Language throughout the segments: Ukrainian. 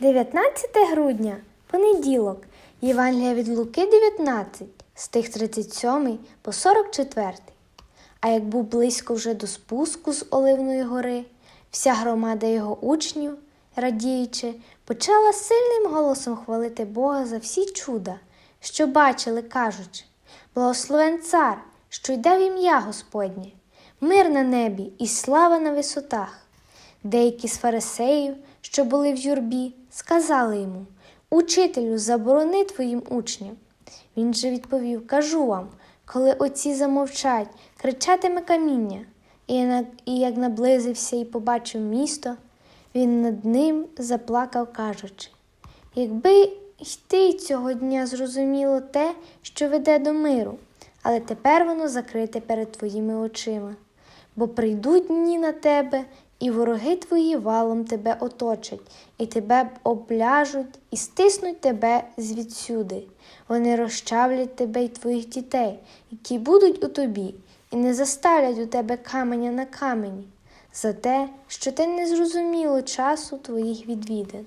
19 грудня, понеділок, Євангелія від Луки 19, стих 37 по 44. А як був близько вже до спуску з Оливної гори, вся громада його учнів, радіючи, почала сильним голосом хвалити Бога за всі чуда, що бачили, кажучи: Благословен цар, що йде в ім'я Господнє, мир на небі і слава на висотах. Деякі з фарисеїв, що були в юрбі, сказали йому Учителю, заборони твоїм учням. Він же відповів Кажу вам, коли оці замовчать, кричатиме каміння. І як наблизився і побачив місто, він над ним заплакав, кажучи Якби й ти цього дня зрозуміло те, що веде до миру, але тепер воно закрите перед твоїми очима. Бо прийдуть дні на тебе, і вороги твої валом тебе оточать, і тебе обляжуть, і стиснуть тебе звідсюди. Вони розчавлять тебе й твоїх дітей, які будуть у тобі, і не заставлять у тебе каменя на камені, за те, що ти не зрозуміло часу твоїх відвідин.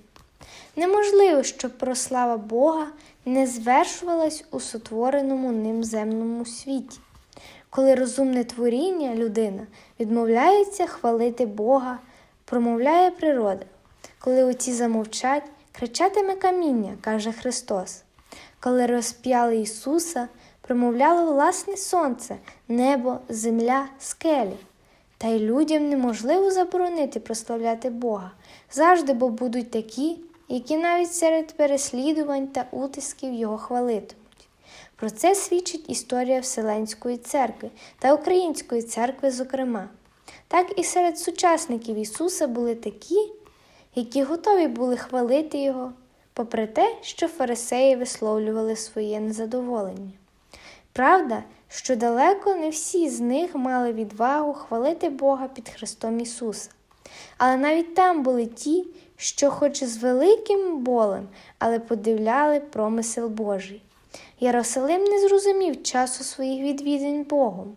Неможливо, щоб прослава Бога не звершувалась у сотвореному ним земному світі. Коли розумне творіння, людина, відмовляється хвалити Бога, промовляє природа. Коли оці замовчать, кричатиме каміння, каже Христос. Коли розп'яли Ісуса, промовляло власне сонце, небо, земля, скелі. Та й людям неможливо заборонити прославляти Бога. Завжди бо будуть такі, які навіть серед переслідувань та утисків його хвалитимуть. Про це свідчить історія Вселенської церкви та Української церкви, зокрема. Так і серед сучасників Ісуса були такі, які готові були хвалити Його, попри те, що фарисеї висловлювали своє незадоволення. Правда, що далеко не всі з них мали відвагу хвалити Бога під Христом Ісуса. Але навіть там були ті, що, хоч з великим болем, але подивляли промисел Божий. Єрусалим не зрозумів часу своїх відвідин Богом,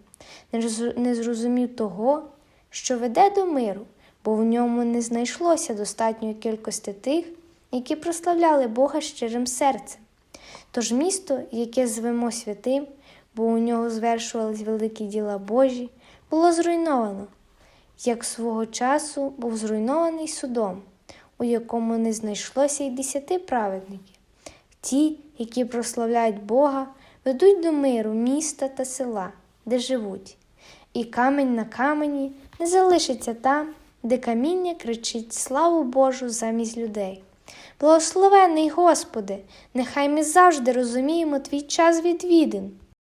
не зрозумів того, що веде до миру, бо в ньому не знайшлося достатньої кількості тих, які прославляли Бога щирим серцем. Тож місто, яке звемо святим, бо у нього звершувались великі діла Божі, було зруйновано, як свого часу був зруйнований судом, у якому не знайшлося й десяти праведників. Ті, які прославляють Бога, ведуть до миру міста та села, де живуть, і камінь на камені не залишиться там, де каміння кричить славу Божу замість людей. Благословений Господи, нехай ми завжди розуміємо твій час відвідин.